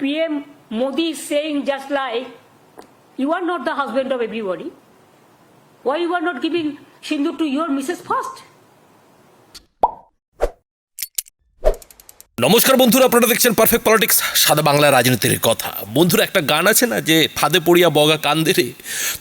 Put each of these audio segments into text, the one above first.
PM Modi is saying just like, you are not the husband of everybody. Why you are not giving Sindhu to your Mrs. first? নমস্কার বন্ধুরা আপনারা দেখছেন perfect politics সাদা বাংলা রাজনীতির কথা বন্ধুরা একটা গান আছে না যে ফাঁদে পড়িয়া বগা কান্দে রে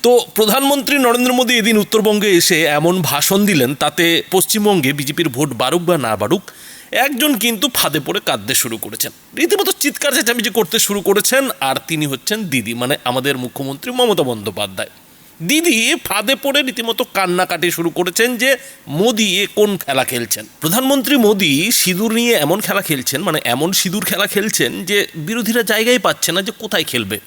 তো প্রধানমন্ত্রী নরেন্দ্র মোদী এদিন উত্তরবঙ্গে এসে এমন ভাষণ দিলেন তাতে পশ্চিমবঙ্গে বিজেপির ভোট বাড়ুক বা না বাড়ুক একজন কিন্তু ফাঁদে পড়ে কাঁদতে শুরু করেছেন। রীতিমতো চিৎকার চেঁচামেচি করতে শুরু করেছেন আর তিনি হচ্ছেন দিদি মানে আমাদের মুখ্যমন্ত্রী মমতা বন্দ্যোপাধ্যায়। দিদি ফাঁদে পড়ে রীতিমতো কান্নাকাটি শুরু করেছেন যে, মোদি এ কোন খেলা খেলছেন? প্রধানমন্ত্রী মোদি সিঁদুর নিয়ে এমন খেলা খেলছেন মানে এমন সিঁদুর খেলা খেলছেন যে, বিরোধীরা জায়গায় পাচ্ছে না যে কোথায় খেলবে।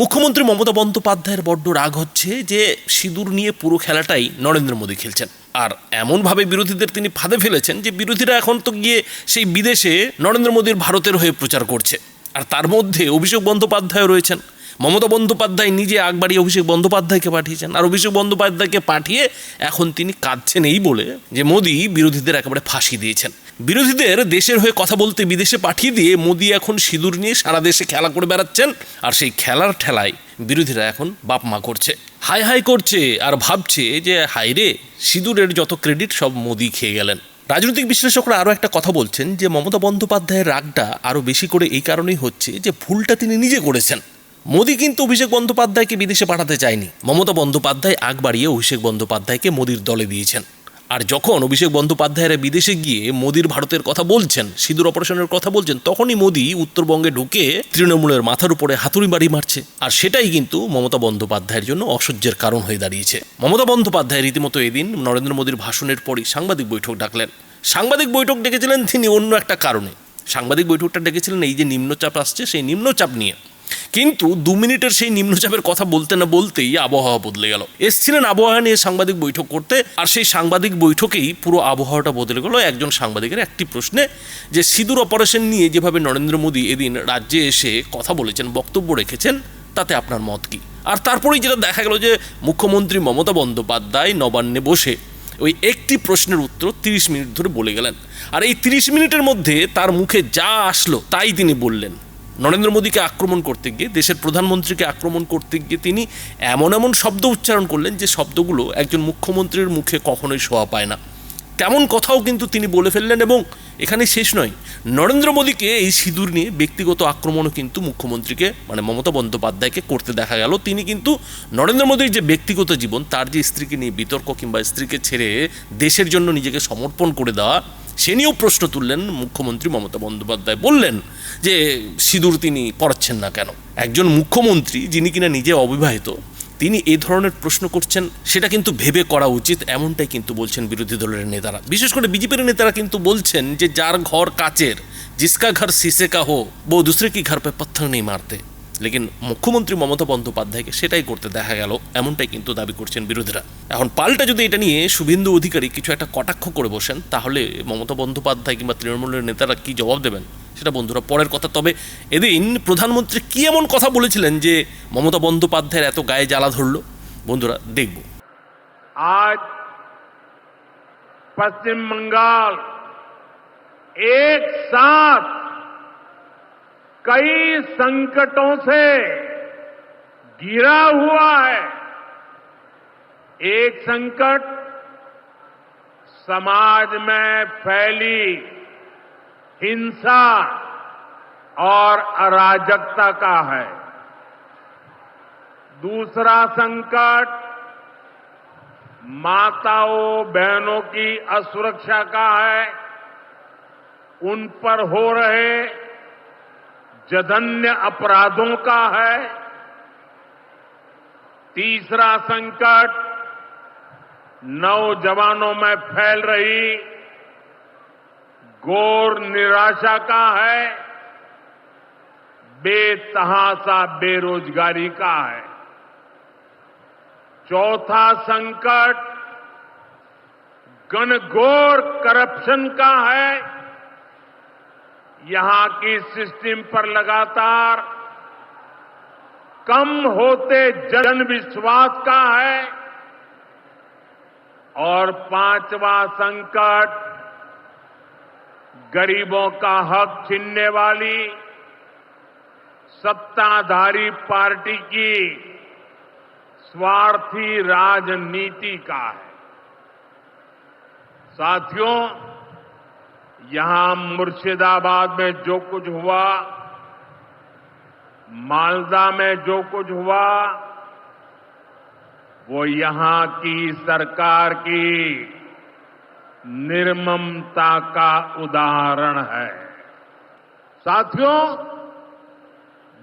মুখ্যমন্ত্রী মমতা বন্দ্যোপাধ্যায়ের বড্ড রাগ হচ্ছে যে সিঁদুর নিয়ে পুরো খেলাটাই নরেন্দ্র মোদী খেলছেন। আর এমনভাবে বিরোধীদের তিনি ফাঁদে ফেলেছেন যে বিরোধীরা এখন তো গিয়ে সেই বিদেশে নরেন্দ্র মোদীর ভারতের হয়ে প্রচার করছে। আর তার মধ্যে অভিষেক বন্দ্যোপাধ্যায় রয়েছেন। মমতা বন্দ্যোপাধ্যায় নিজে আগবাড়ি অভিষেক বন্দ্যোপাধ্যায়কে পাঠিয়েছেন। আর অভিষেক বন্দ্যোপাধ্যায়কে পাঠিয়ে এখন তিনি কাঁদছেন এই বলে যে মোদী বিরোধীদের একেবারে ফাঁসি দিয়েছেন। বিরোধীদের দেশের হয়ে কথা বলতে বিদেশে পাঠিয়ে দিয়ে মোদি এখন সিঁদুর নিয়ে সারা দেশে খেলা করে বেড়াচ্ছেন। আর সেই খেলার ঠেলায় বিরোধীরা এখন বাপ মা করছে। হাই হাই করছে আর ভাবছে যে হাই রে, সিঁদুরের যত ক্রেডিট সব মোদি খেয়ে গেলেন। রাজনৈতিক বিশ্লেষকরা আরও একটা কথা বলছেন যে, মমতা বন্দ্যোপাধ্যায়ের রাগটা আরও বেশি করে এই কারণেই হচ্ছে যে, ভুলটা তিনি নিজে করেছেন। মোদি কিন্তু অভিষেক বন্দ্যোপাধ্যায়কে বিদেশে পাঠাতে চায়নি। মমতা বন্দ্যোপাধ্যায় আগ বাড়িয়ে অভিষেক বন্দ্যোপাধ্যায়কে মোদির দলে দিয়েছেন। আর যখন অভিষেক বন্দ্যোপাধ্যায়েরা বিদেশে গিয়ে মোদির ভারতের কথা বলছেন, সিঁদুর অপারেশনের কথা বলছেন, তখনই মোদি উত্তরবঙ্গে ঢুকে তৃণমূলের মাথার উপরে হাতুড়ি বাড়ি মারছে। আর সেটাই কিন্তু মমতা বন্দ্যোপাধ্যায়ের জন্য অসহ্যের কারণ হয়ে দাঁড়িয়েছে। মমতা বন্দ্যোপাধ্যায় রীতিমতো এদিন নরেন্দ্র মোদীর ভাষণের পরই সাংবাদিক বৈঠক ডাকলেন। সাংবাদিক বৈঠক ডেকেছিলেন তিনি অন্য একটা কারণে। সাংবাদিক বৈঠকটা ডেকেছিলেন এই যে নিম্নচাপ আসছে, সেই নিম্নচাপ নিয়ে। কিন্তু দু মিনিটের সেই নিম্নচাপের কথা বলতে না বলতেই আবহাওয়া বদলে গেল। এসছিলেন আবহাওয়া নিয়ে সাংবাদিক বৈঠক করতে, আর সেই সাংবাদিক বৈঠকেই পুরো আবহাওয়াটা বদলে গেল একজন সাংবাদিকের একটি প্রশ্নে যে সিঁদুর অপারেশন নিয়ে যেভাবে নরেন্দ্র মোদী এদিন রাজ্যে এসে কথা বলেছেন, বক্তব্য রেখেছেন, তাতে আপনার মত কি? আর তারপরেই যেটা দেখা গেল যে মুখ্যমন্ত্রী মমতা বন্দ্যোপাধ্যায় নবান্নে বসে ওই একটি প্রশ্নের উত্তর তিরিশ মিনিট ধরে বলে গেলেন। আর এই তিরিশ মিনিটের মধ্যে তার মুখে যা আসলো তাই তিনি বললেন। নরেন্দ্র মোদীকে আক্রমণ করতে গিয়ে, দেশের প্রধানমন্ত্রীকে আক্রমণ করতে গিয়ে তিনি এমন এমন শব্দ উচ্চারণ করলেন যে শব্দগুলো একজন মুখ্যমন্ত্রীর মুখে কখনোই শোয়া পায় না। তেমন কথাও কিন্তু তিনি বলে ফেললেন এবং এখানে শেষ নয়, নরেন্দ্র মোদীকে এই সিঁদুর নিয়ে ব্যক্তিগত আক্রমণও কিন্তু মুখ্যমন্ত্রীকে মানে মমতা বন্দ্যোপাধ্যায়কে করতে দেখা গেল। তিনি কিন্তু নরেন্দ্র মোদীর যে ব্যক্তিগত জীবন, তার যে স্ত্রীকে নিয়ে বিতর্ক কিংবা স্ত্রীকে ছেড়ে দেশের জন্য নিজেকে সমর্পণ করে দেওয়া সে নিয়েও প্রশ্ন তুললেন মুখ্যমন্ত্রী মমতা বন্দ্যোপাধ্যায়। বললেন যে সিঁদুর তিনি পড়াচ্ছেন না কেন? একজন মুখ্যমন্ত্রী যিনি কিনা নিজে অবিবাহিত, তিনি এই ধরনের প্রশ্ন করছেন, সেটা কিন্তু ভেবে করা উচিত, এমনটাই কিন্তু বলছেন বিরোধী দলের নেতারা। বিশেষ করে বিজেপির নেতারা কিন্তু বলছেন যে যার ঘর কাচের, জিসকা ঘর সিসে হো বো দুসরে কি ঘর পে পত্থর নেই মারতে। লেকিন মুখ্যমন্ত্রী মমতা বন্দ্যোপাধ্যায়কে সেটাই করতে দেখা গেল, এমনটাই কিন্তু দাবি করছেন বিরোধীরা। এখন পাল্টা যদি এটা নিয়ে শুভেন্দু অধিকারী কিছু একটা কটাক্ষ করে বসেন, তাহলে মমতা বন্দ্যোপাধ্যায় কিংবা তৃণমূলের নেতারা কি জবাব দেবেন? সেটা বন্ধুরা, পরের কথা। তবে এদিন প্রধানমন্ত্রী কি এমন কথা বলেছিলেন যে মমতা বন্দ্যোপাধ্যায়ের এত গায়ে জ্বালা ধরল? বন্ধুরা, দেখব। আজ পশ্চিমবঙ্গাল এক সাথ कई संकटों से घिरा हुआ है। एक संकट समाज में फैली, हिंसा और अराजकता का है। दूसरा संकट माताओं बहनों की असुरक्षा का है। उन पर हो रहे जघन्य अपराधों का है। तीसरा संकट, नौजवानों में फैल रही घोर निराशा का है। बेतहासा, बेरोजगारी का है। चौथा संकट, घनघोर करप्शन का है। यहाँ की सिस्टम पर लगातार कम होते जन विश्वास का है और पांचवा संकट गरीबों का हक छीनने वाली सत्ताधारी पार्टी की स्वार्थी राजनीति का है। साथियों यहाँ मुर्शिदाबाद में जो कुछ हुआ, मालदा में जो कुछ हुआ, वो यहाँ की सरकार की निर्ममता का उदाहरण है। साथियों,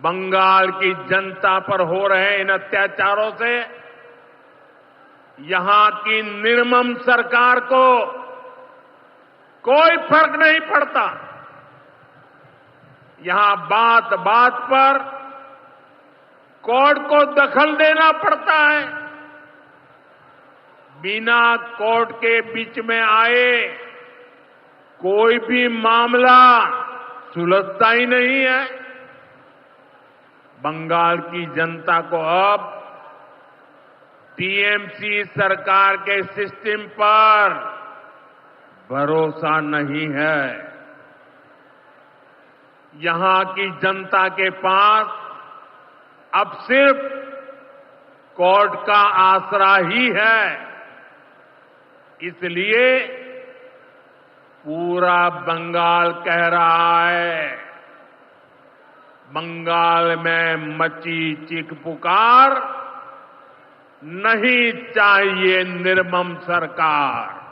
बंगाल की जनता पर हो रहे इन अत्याचारों से, यहाँ की निर्मम सरकार को कोई फ़र्क नहीं पड़ता। यहाँ बात बात पर कोर्ट को दखल देना पड़ता है। बिना कोर्ट के बीच में आए कोई भी मामला सुलझता ही नहीं है। बंगाल की जनता को अब टीएमसी सरकार के सिस्टम पर भरोसा नहीं है। यहाँ की जनता के पास अब सिर्फ़ कोर्ट का आसरा ही है। इसलिए पूरा बंगाल कह रहा है। बंगाल में मची चीख पुकार नहीं चाहिए निर्मम सरकार।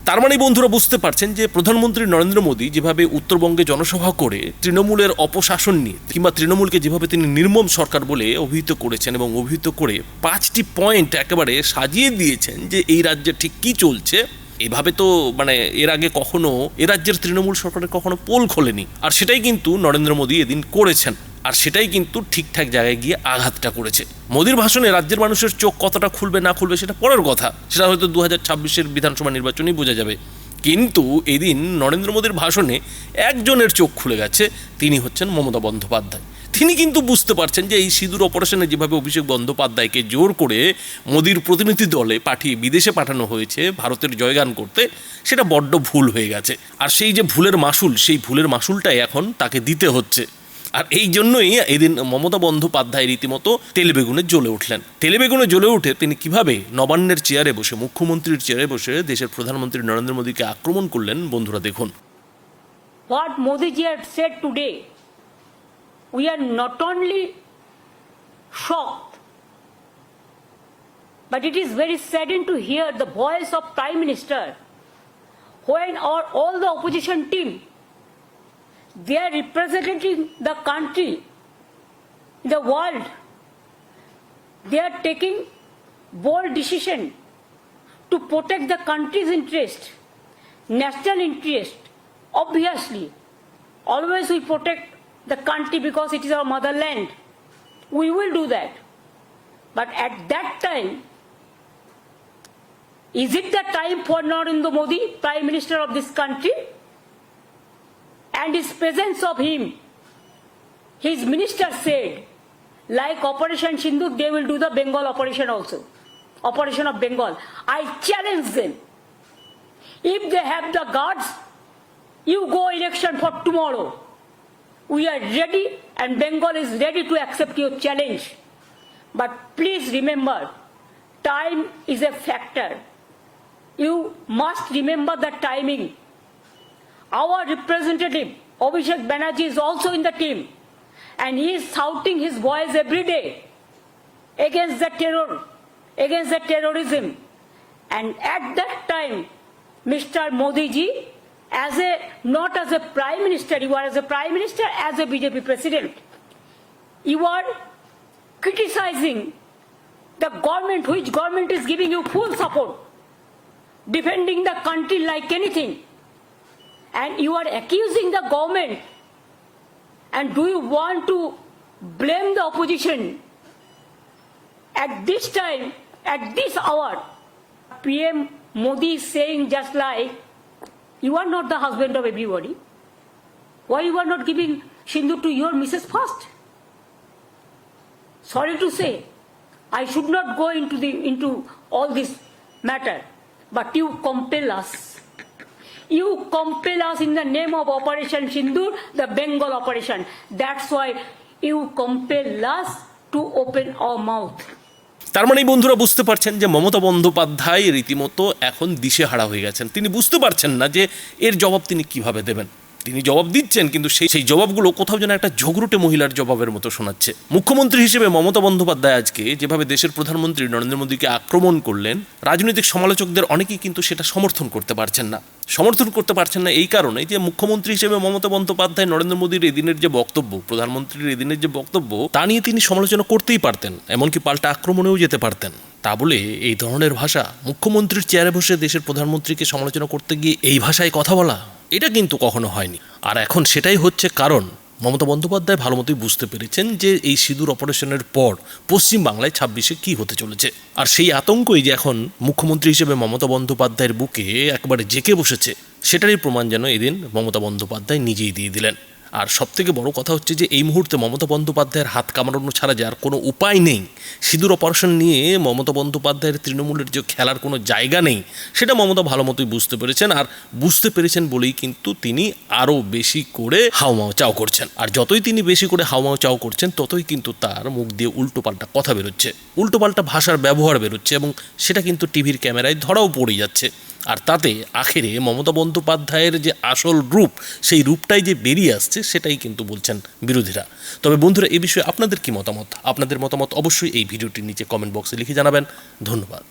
তার মানে বন্ধুরা বুঝতে পারছেন যে প্রধানমন্ত্রী নরেন্দ্র মোদী যেভাবে উত্তরবঙ্গে জনসভা করে তৃণমূলের অপশাসন নিয়ে কিংবা তৃণমূলকে যেভাবে তিনি নির্মম সরকার বলে অভিহিত করেছেন এবং অভিহিত করে পাঁচটি পয়েন্ট একেবারে সাজিয়ে দিয়েছেন যে এই রাজ্যে ঠিক কি চলছে এভাবে তো মানে এর আগে কখনো এ রাজ্যের তৃণমূল সরকারের কখনো পোল খোলেনি। আর সেটাই কিন্তু নরেন্দ্র মোদী এদিন করেছেন। আর সেটাই কিন্তু ঠিকঠাক জায়গায় গিয়ে আঘাতটা করেছে। মোদীর ভাষণে রাজ্যের মানুষের চোখ কতটা খুলবে না খুলবে সেটা পরের কথা। সেটা হয়তো দু হাজার ছাব্বিশের বিধানসভা নির্বাচনেই বোঝা যাবে। কিন্তু এদিন নরেন্দ্র মোদীর ভাষণে একজনের চোখ খুলে গেছে, তিনি হচ্ছেন মমতা বন্দ্যোপাধ্যায়। তিনি কিন্তু বুঝতে পারছেন যে এই সিঁদুর অপারেশনে যেভাবে অভিষেক বন্দ্যোপাধ্যায়কে জোর করে মোদির প্রতিনিধি দলে পাঠিয়ে বিদেশে পাঠানো হয়েছে, ভারতের জয়গান করতে, সেটা বড্ড ভুল হয়ে গেছে। আর সেই যে ভুলের মাসুল, সেই ভুলের মাসুলটাই এখন তাকে দিতে হচ্ছে। আর এই জন্যই এদিন মমতা বন্দ্যোপাধ্যায় রীতিমতো তেলেবেগুনে জ্বলে উঠলেন। তেলেবেগুনে জ্বলে উঠে তিনি কীভাবে নবান্নের চেয়ারে বসে, মুখ্যমন্ত্রীর চেয়ারে বসে দেশের প্রধানমন্ত্রী নরেন্দ্র মোদীকে আক্রমণ করলেন, বন্ধুরা দেখুন। What Modi ji had we are not only shocked, but it is very saddened to hear the voice of Prime Minister when our, all the opposition team, they are representing the country, the world. They are taking bold decision to protect the country's interest, national interest. Obviously, always we protect the country because it is our motherland. We will do that. But at that time, is it the time for Narendra Modi, Prime Minister of this country? And his presence of him, his minister said, like Operation Sindhu, they will do the Bengal operation also. Operation of Bengal. I challenge them. If they have the guards, you go election for tomorrow. We are ready and Bengal is ready to accept your challenge. But please remember, time is a factor. You must remember the timing. Our representative, Abhishek Banerjee, is also in the team. And he is shouting his voice every day against the terror, against the terrorism. And at that time, Mr. Modi ji, as a not as a prime minister, you are as a prime minister, as a BJP president, you are criticizing the government, which government is giving you full support, defending the country like anything, and you are accusing the government. And do you want to blame the opposition at this time, at this hour? PM Modi is saying just like you are not the husband of everybody. Why you are not giving Sindhu to your Mrs. first? Sorry to say, I should not go into the into all this matter, but you compel us. You compel us in the name of Operation Sindur, the Bengal operation. That's why you compel us to open our mouth. তার মানে বন্ধুরা বুঝতে পারছেন যে মমতা বন্দ্যোপাধ্যায় রীতিমতো এখন দিশেহারা হয়ে গেছেন। তিনি বুঝতে পারছেন না যে এর জবাব তিনি কীভাবে দেবেন। তিনি জবাব দিচ্ছেন, কিন্তু সেই সেই জবাবগুলো কোথাও যেন একটা ঝগড়ুটে মহিলার জবাবের মতো শোনাচ্ছে। মুখ্যমন্ত্রী হিসেবে মমতা বন্দ্যোপাধ্যায় আজকে যেভাবে দেশের প্রধানমন্ত্রী নরেন্দ্র মোদীকে আক্রমণ করলেন, রাজনৈতিক সমালোচকদের অনেকেই কিন্তু সেটা সমর্থন করতে পারছেন না। সমর্থন করতে পারছেন না এই কারণে যে মুখ্যমন্ত্রী হিসেবে মমতা বন্দ্যোপাধ্যায়, নরেন্দ্র মোদীর এদিনের যে বক্তব্য, প্রধানমন্ত্রীর এদিনের যে বক্তব্য, তা নিয়ে তিনি সমালোচনা করতেই পারতেন, এমনকি পাল্টা আক্রমণেও যেতে পারতেন। তা বলে এই ধরনের ভাষা মুখ্যমন্ত্রীর চেয়ারে বসে দেশের প্রধানমন্ত্রীকে সমালোচনা করতে গিয়ে এই ভাষায় কথা বলা এটা কিন্তু কখনো হয়নি। আর এখন সেটাই হচ্ছে কারণ, মমতা বন্দ্যোপাধ্যায় ভালো মতোই বুঝতে পেরেছেন যে এই সিঁদুর অপারেশনের পর পশ্চিম বাংলায় ছাব্বিশে কি হতে চলেছে। আর সেই আতঙ্কই যে এখন মুখ্যমন্ত্রী হিসেবে মমতা বন্দ্যোপাধ্যায়ের বুকে একবারে জেকে বসেছে, সেটারই প্রমাণ যেন এদিন মমতা বন্দ্যোপাধ্যায় নিজেই দিয়ে দিলেন। আর সব থেকে বড় কথা হচ্ছে যে এই মুহূর্তে মমতা বন্দ্যোপাধ্যায়ের হাত কামড়ানো ছাড়া যে আর কোনো উপায় নেই। সিঁদুর অপারেশন নিয়ে মমতা বন্দ্যোপাধ্যায়ের তৃণমূলের যে খেলার কোনো জায়গা নেই, সেটা মমতা ভালো মতোই বুঝতে পেরেছেন আর বুঝতে পেরেছেন বলেই কিন্তু তিনি আরও বেশি করে হাওমাও চাও করছেন। আর যতই তিনি বেশি করে হাওমাও চাও করছেন, ততই কিন্তু তার মুখ দিয়ে উল্টোপাল্টা কথা বেরোচ্ছে। উল্টোপাল্টা ভাষার ব্যবহার বেরোচ্ছে এবং সেটা কিন্তু টিভির ক্যামেরায় ধরাও পড়ে যাচ্ছে। আর তাতে আখেরে মমতা বন্দ্যোপাধ্যায়ের যে আসল রূপ, সেই রূপটাই যে বেরিয়ে আসছে, সেটাই কিন্তু বলছেন বিরোধীরা। তবে বন্ধুরা এই বিষয়ে আপনাদের কি মতামত? আপনাদের মতামত অবশ্যই এই ভিডিওটির নিচে কমেন্ট বক্সে লিখে জানাবেন। ধন্যবাদ।